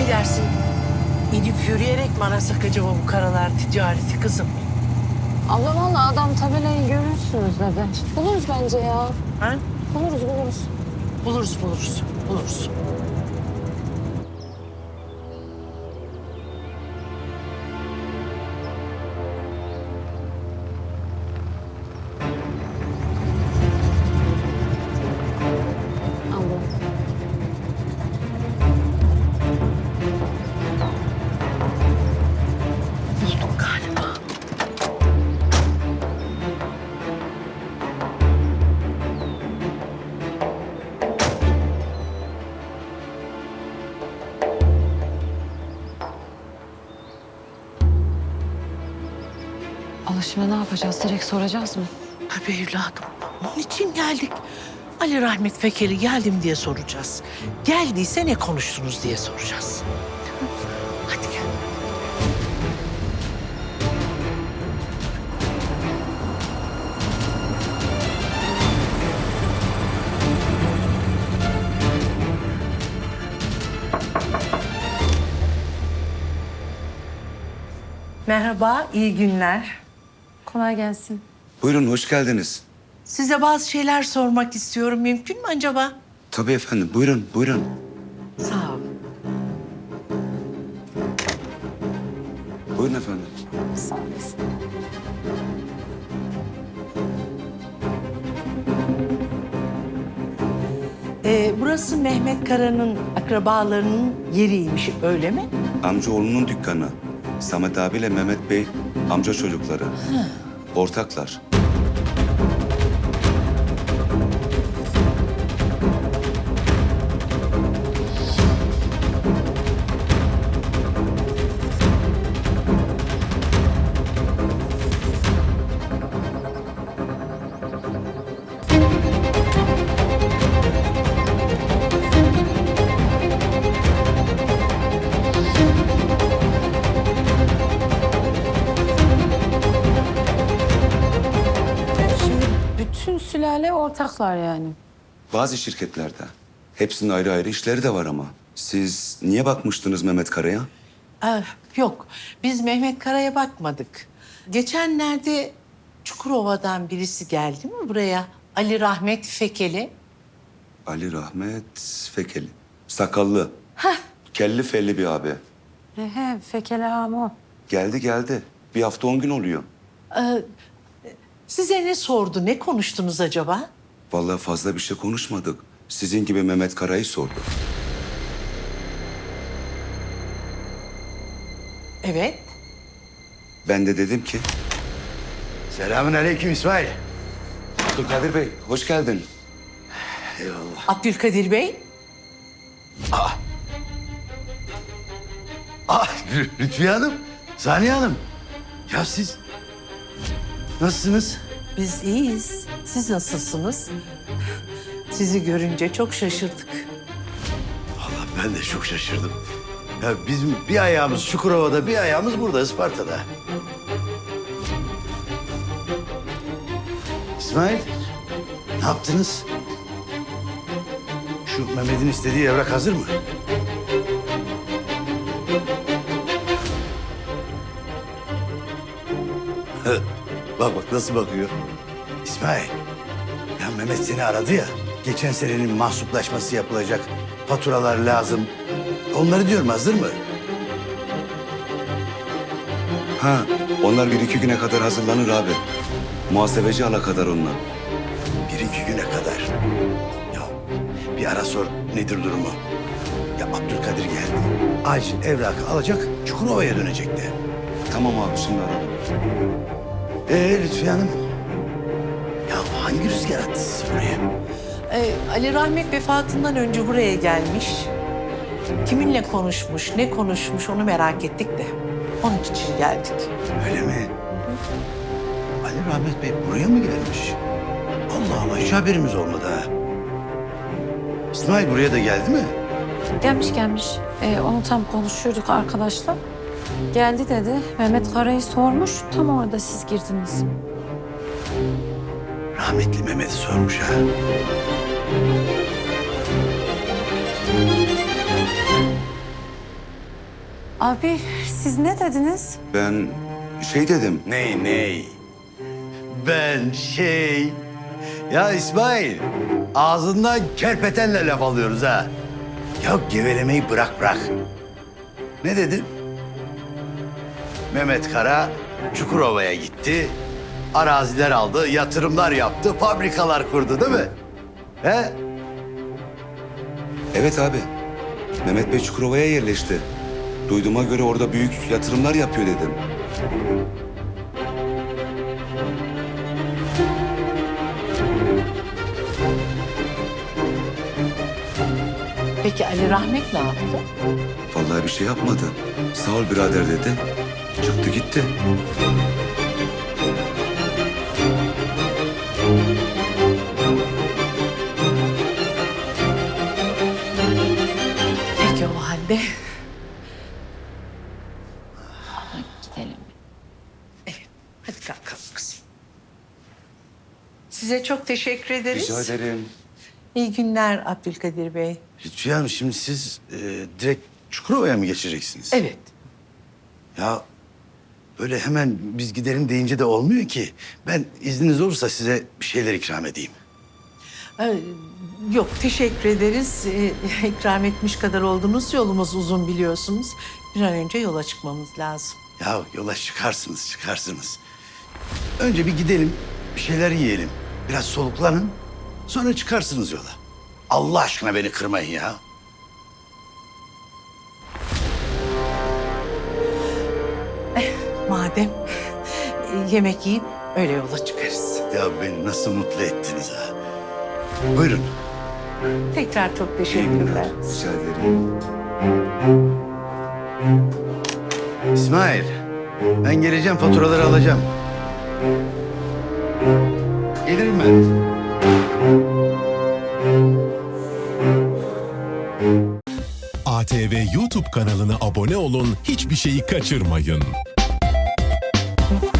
Ne dersin? İnip yürüyerek mi arasak acaba bu karalar ticareti kızım? Abla valla adam tabelayı görürsünüz dedi. Buluruz bence ya. Ha? Buluruz buluruz. Buluruz buluruz buluruz. Alışma ne yapacağız? Direkt soracağız mı? Tabii evladım. Onun için geldik. Ali Rahmet Fekeli geldim diye soracağız. Geldiyse ne konuştunuz diye soracağız. Hadi gel. Merhaba, iyi günler. Kolay gelsin. Buyurun hoş geldiniz. Size bazı şeyler sormak istiyorum. Mümkün mü acaba? Tabii efendim buyurun buyurun. Sağ olun. Buyurun efendim. Sağ olasın. Ee, burası Mehmet Kara'nın akrabalarının yeriymiş, öyle mi? Amcaoğlunun dükkanı. Samet abiyle Mehmet Bey amca çocukları. Ortaklar. Sülale ortaklar yani. Bazı şirketlerde. Hepsinin ayrı ayrı işleri de var ama. Siz niye bakmıştınız Mehmet Kara'ya? Ah, yok, biz Mehmet Kara'ya bakmadık. Geçenlerde Çukurova'dan birisi geldi mi buraya? Ali Rahmet Fekeli. Ali Rahmet Fekeli. Sakallı. Kelli felli bir abi. He he fekele hamo. Geldi geldi. Bir hafta on gün oluyor. Ee, size ne sordu, ne konuştunuz acaba? Vallahi fazla bir şey konuşmadık. Sizin gibi Mehmet Kara'yı sordu. Evet. Ben de dedim ki... Selamün aleyküm İsmail. Abdülkadir Bey hoş geldin. Eyvallah. Abdülkadir Bey. Ah Lü- Lütfiye Hanım, Saniye Hanım. Ya siz nasılsınız? Biz iyiyiz. Siz nasılsınız? Sizi görünce çok şaşırdık. Vallahi ben de çok şaşırdım. Ya bizim bir ayağımız Çukurova'da, bir ayağımız burada Isparta'da. İsmail, ne yaptınız? Şu Mehmet'in istediği evrak hazır mı? Bak bak nasıl bakıyor. İsmail, ya Mehmet seni aradı ya. Geçen senenin mahsuplaşması yapılacak. Faturalar lazım. Onları diyorum hazır mı? Ha, onlar bir iki güne kadar hazırlanır abi. Muhasebeci ala kadar onlar. Bir iki güne kadar. Ya bir ara sor nedir durumu? Ya Abdülkadir geldi. Acil evrakı alacak Çukurova'ya dönecekti. Tamam abi şimdi ararım. Ee Lütfiye Hanım? Ya hangi rüzgar attı sizi buraya? Ee, Ali Rahmet vefatından önce buraya gelmiş. Kiminle konuşmuş, ne konuşmuş onu merak ettik de. Onun için geldik. Öyle mi? Ali Rahmet Bey buraya mı gelmiş? Allah Allah hiç haberimiz olmadı ha. İsmail buraya da geldi mi? Gelmiş gelmiş. Ee, onu tam konuşuyorduk arkadaşlar. Geldi dedi. Mehmet Kara'yı sormuş. Tam orada siz girdiniz. Rahmetli Mehmet'i sormuş ha. Abi siz ne dediniz? Ben şey dedim. Ney ney? Ben şey... Ya İsmail, ağzından kerpetenle laf alıyoruz ha. Ya gevelemeyi bırak bırak. Ne dedin? Mehmet Kara Çukurova'ya gitti. Araziler aldı, yatırımlar yaptı, fabrikalar kurdu değil mi? He? Evet abi. Mehmet Bey Çukurova'ya yerleşti. Duyduğuma göre orada büyük yatırımlar yapıyor dedim. Peki Ali Rahmet ne yaptı? Vallahi bir şey yapmadı. Sağ ol birader dedi. Çıktı gitti. Peki o halde Gidelim. hadi kalkalım kızım. Size çok teşekkür ederiz. Rica ederim. İyi günler Abdülkadir Bey. Lütfiye Hanım şimdi siz e, direkt Çukurova'ya mı geçeceksiniz? Evet. Ya böyle hemen biz gidelim deyince de olmuyor ki. Ben izniniz olursa size bir şeyler ikram edeyim. Ee, Yok teşekkür ederiz. Ee, ikram etmiş kadar oldunuz. Yolumuz uzun biliyorsunuz. Bir an önce yola çıkmamız lazım. Ya yola çıkarsınız, çıkarsınız. Önce bir gidelim, bir şeyler yiyelim. Biraz soluklanın, sonra çıkarsınız yola. Allah aşkına beni kırmayın ya. Madem yemek yiyip öyle yola çıkarız. Ya beni nasıl mutlu ettiniz ha. Buyurun. Tekrar çok teşekkürler. Rica ederim. İsmail, ben geleceğim faturaları alacağım. Gelirim ben. ATV YouTube kanalına abone olun, hiçbir şeyi kaçırmayın. you